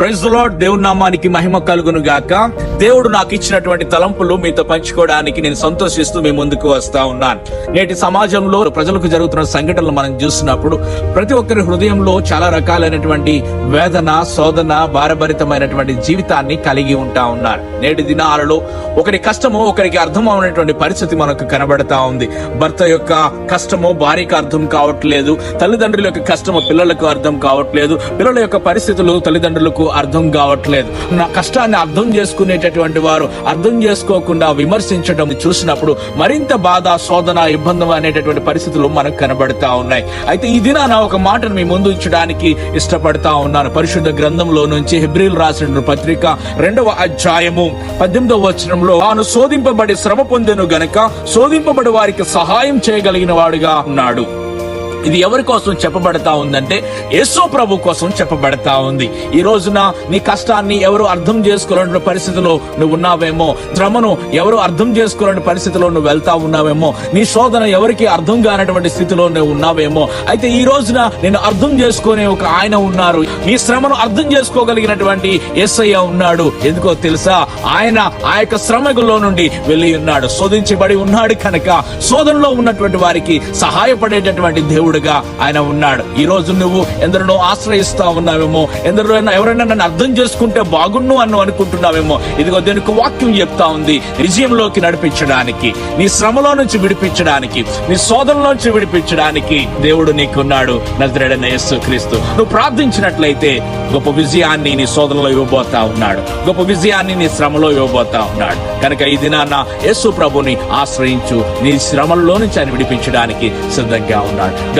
Praise lord దేవుని నామానికి మహిమ కలుగును గాక. దేవుడు నాకు ఇచ్చినటువంటి తలంపులు మీతో పంచుకోవడానికి నేను సంతోషిస్తూ మీ ముందుకు వస్తా ఉన్నాను. నేటి సమాజంలో ప్రజలకు జరుగుతున్న సంఘటనలు మనం చూసినప్పుడు ప్రతి ఒక్కరి హృదయంలో చాలా రకాలైనటువంటి వేదన శోధన భారభరితమైనటువంటి జీవితాన్ని కలిగి ఉంటా ఉన్నారు. నేటి దినాలలో ఒకరి కష్టము ఒకరికి అర్థం అవనటువంటి పరిస్థితి మనకు కనబడతా ఉంది. భర్త యొక్క కష్టము భార్యకు అర్థం కావట్లేదు. తల్లిదండ్రుల యొక్క కష్టము పిల్లలకు అర్థం కావట్లేదు. పిల్లల యొక్క పరిస్థితులు తల్లిదండ్రులకు అర్థం కావట్లేదు. నా కష్టాన్ని అర్థం చేసుకునేటటువంటి వారు అర్థం చేసుకోకుండా విమర్శించడం చూసినప్పుడు మరింత బాధ శోధన ఇబ్బంది అనేటటువంటి పరిస్థితులు మనకు కనబడతా ఉన్నాయి. అయితే ఈ దినాన ఒక మాటను మీ ముందు ఉంచడానికి ఇష్టపడతా ఉన్నాను. పరిశుద్ధ గ్రంథంలో నుంచి హిబ్రిల్ రాసిన పత్రిక రెండవ అధ్యాయము పద్దెనిమిదవ వచనంలో తాను శోధింపబడి శ్రమ పొందెను గనక శోధింపబడి వారికి సహాయం చేయగలిగిన వాడుగా ఉన్నాడు. ఇది ఎవరి కోసం చెప్పబడతా ఉందంటే యేసు ప్రభు కోసం చెప్పబడతా ఉంది. ఈ రోజున నీ కష్టాన్ని ఎవరు అర్థం చేసుకోలేని పరిస్థితిలో నువ్వు ఉన్నావేమో శ్రమను ఎవరు అర్థం చేసుకోలేని పరిస్థితిలో నువ్వు వెళ్తా ఉన్నావేమో నీ శోధన ఎవరికి అర్థం కానటువంటి స్థితిలో నువ్వు ఉన్నావేమో. అయితే ఈ రోజున నేను అర్థం చేసుకునే ఒక ఆయన ఉన్నారు. నీ శ్రమను అర్థం చేసుకోగలిగినటువంటి ఎస్ఐ ఉన్నాడు. ఎందుకో తెలుసా? ఆయన ఆ యొక్క శ్రమలో నుండి వెళ్ళి ఉన్నాడు. శోధించబడి ఉన్నాడు కనుక శోధనలో ఉన్నటువంటి వారికి సహాయపడేటటువంటి దేవుడు దేవుడుగా ఆయన ఉన్నాడు. ఈ రోజు నువ్వు ఎందరినో ఆశ్రయిస్తా ఉన్నావేమో ఎందరో ఎవరైనా నన్ను అర్థం చేసుకుంటే బాగుండు అని అనుకుంటున్నావేమో. ఇదిగో దీనికి వాక్యం చెప్తా ఉంది. విజయంలోకి నడిపించడానికి నీ శ్రమలో నుంచి విడిపించడానికి నీ శోధనలో విడిపించడానికి దేవుడు నీకున్నాడు. నజరేడన యేసు క్రీస్తు నువ్వు ప్రార్థించినట్లయితే గొప్ప విజయాన్ని నీ శోధనలో ఇవ్వబోతా ఉన్నాడు. గొప్ప విజయాన్ని నీ శ్రమలో ఇవ్వబోతా ఉన్నాడు. కనుక ఈ దినాన యేసు ప్రభుని ఆశ్రయించు. నీ శ్రమల్లో నుంచి ఆయన విడిపించడానికి సిద్ధంగా ఉన్నాడు.